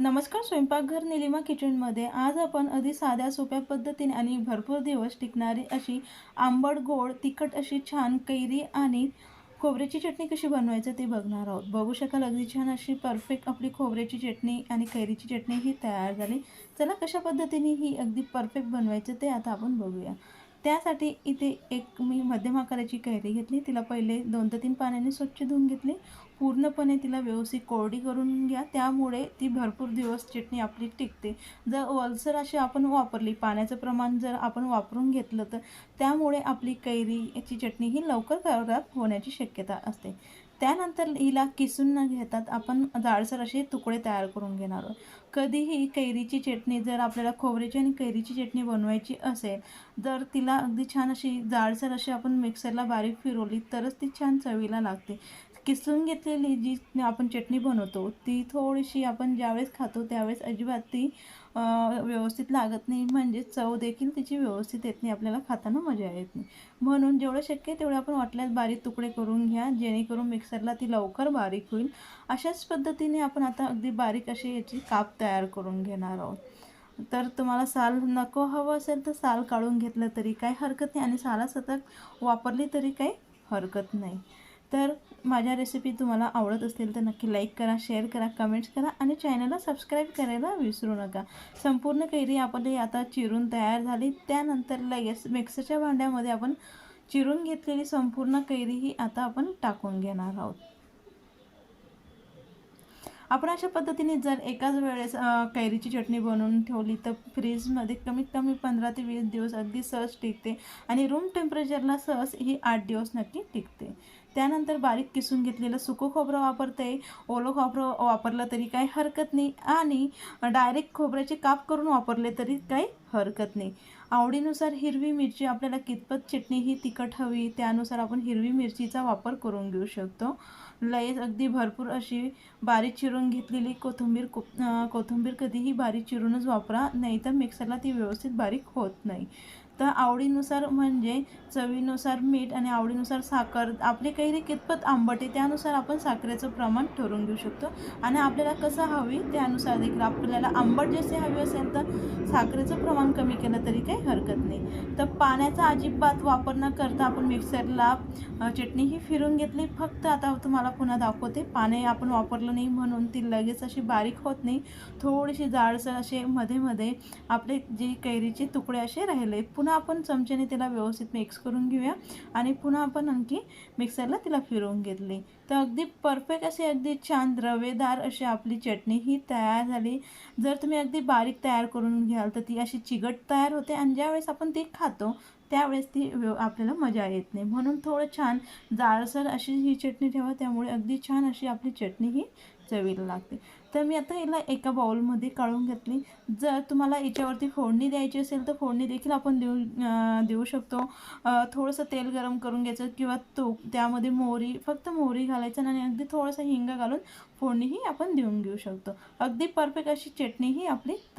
नमस्कार स्वयंपाकघर निलिमा किचनमध्ये आज आपण अगदी साध्या सोप्या पद्धतीने आणि भरपूर दिवस टिकणारी अशी आंबट गोड तिखट अशी छान कैरी आणि खोबऱ्याची चटणी कशी बनवायचं ते बघणार आहोत. बघू शकाल अगदी छान अशी परफेक्ट आपली खोबऱ्याची चटणी आणि कैरीची चटणी ही तयार झाली. चला कशा पद्धतीने ही अगदी परफेक्ट बनवायचं ते आता आपण बघूया. त्यासाठी इथे एक मी मध्यम आकाराची कैरी घेतली. तिला पहिले दोन ते तीन पाण्याने स्वच्छ धुवून घेतली. पूर्णपणे तिला व्यवस्थित कोरडी करून घ्या. त्यामुळे ती भरपूर दिवस चटणी आपली टिकते. जर ओलसर अशी आपण वापरली पाण्याचं प्रमाण जर आपण वापरून घेतलं तर त्यामुळे आपली कैरीची चटणी ही लवकर खराब होण्याची शक्यता असते. त्यानंतर हिला किसून न घेतात आपण जाडसर असे तुकडे तयार करून घेणार आहोत. कधीही कैरीची चटणी जर आपल्याला खोबऱ्याची आणि कैरीची चटणी बनवायची असेल जर तिला अगदी छान अशी जाडसर अशी आपण मिक्सरला बारीक फिरवली तरच ती छान चवीला लागते. किसून घेतलेली जी आपण चटणी बनवतो ती थोडीशी आपण ज्यावेळेस खातो त्यावेळेस अजिबात ती व्यवस्थित लागत नाही. म्हणजे चव देखील तिची व्यवस्थित येत नाही. आपल्याला खाताना मजा येत नाही. म्हणून जेवढं शक्य आहे तेवढं आपण वाटल्यास बारीक तुकडे करून घ्या. जेणेकरून मिक्सरला ती लवकर बारीक होईल. अशाच पद्धतीने आपण आता अगदी बारीक अशी याची काप तयार करून घेणार आहोत. तर तुम्हाला साल नको हवं असेल तर साल काढून घेतलं तरी काही हरकत नाही. आणि साला सतत वापरली तरी काही हरकत नाही. तर माझ्या रेसिपी तुम्हाला आवडत असतील तर नक्की लाईक करा शेअर करा कमेंट्स करा आणि चॅनलला सबस्क्राईब करायला विसरू नका. संपूर्ण कैरी आपली आता चिरून तयार झाली. त्यानंतर लगेच मिक्सरच्या भांड्यामध्ये आपण चिरून घेतलेली संपूर्ण कैरी ही आता आपण टाकून घेणार आहोत. आपण अशा पद्धतीने जर एकाच वेळेस कैरीची चटणी बनवून ठेवली तर फ्रीजमध्ये कमीत कमी पंधरा ते वीस दिवस अगदी सहज टिकते आणि रूम टेम्परेचरला सहज ही आठ दिवस नक्की टिकते. त्यानंतर बारीक किसून घेतलेलं सुकं खोबरं वापरते. ओलं खोबरं वापरलं तरी काही हरकत नाही आणि डायरेक्ट खोबऱ्याचे काप करून वापरले तरी काही हरकत नाही. आवडीनुसार हिरवी मिरची आपल्याला कितपत चटणी ही तिखट हवी त्यानुसार आपण हिरवी मिरचीचा वापर करून घेऊ शकतो. लयच अगदी भरपूर अशी बारीक चिरून घेतलेली कोथिंबीर को कोथिंबीर कधीही बारीक चिरूनच वापरा नाही तर मिक्सरला ती व्यवस्थित बारीक होत नाही. तर आवडीनुसार म्हणजे चवीनुसार मीठ आणि आवडीनुसार साखर आपली कैरी कितपत आंबट आहे त्यानुसार आपण साखरेचं प्रमाण ठरवून घेऊ शकतो. आणि आपल्याला कसं हवी त्यानुसार देखील आपल्याला आंबट जसे हवी असेल तर साखरेचं प्रमाण कमी केलं तरी काही हरकत नाही. तर पाण्याचा अजिबात वापर न करता आपण मिक्सरला चटणी ही फिरून घेतली. फक्त आता तुम्हाला पुन्हा दाखवते पाणी आपण वापरलं नाही म्हणून ती लगेच अशी बारीक होत नाही. थोडीशी जाडसर असे मध्ये मध्ये आपले जे कैरीचे तुकडे असे राहिले पुन्हा पुन्हा आपण चमच्याने त्याला व्यवस्थित मिक्स करून घेऊया. आणि पुन्हा आपण आणखी मिक्सरला तिला फिरवून घेतली. तर अगदी परफेक्ट असे अगदी छान रवेदार अशी आपली चटणी ही तयार झाली. जर तुम्ही अगदी बारीक तयार करून घ्याल तर ती अशी चिगट तयार होते. आणि ज्यावेळेस आपण ती खातो त्यावेळेस ती आपल्याला मजा येत नाही. म्हणून थोडं छान जाळसर अशी ही चटणी ठेवा. त्यामुळे अगदी छान अशी आपली चटणी ही चवीला लागते. तर मी आता याला एका बाउलमध्ये काढून घेतली. जर तुम्हाला याच्यावरती फोडणी द्यायची असेल तर फोडणी देखील आपण देऊ देऊ शकतो. थोडंसं तेल गरम करून घ्यायचं किंवा तूप त्यामध्ये मोहरी फक्त मोहरी घालायचं आणि अगदी थोडंसं हिंग घालून फोडणीही आपण देऊन घेऊ शकतो. अगदी परफेक्ट अशी चटणी ही आपली तयार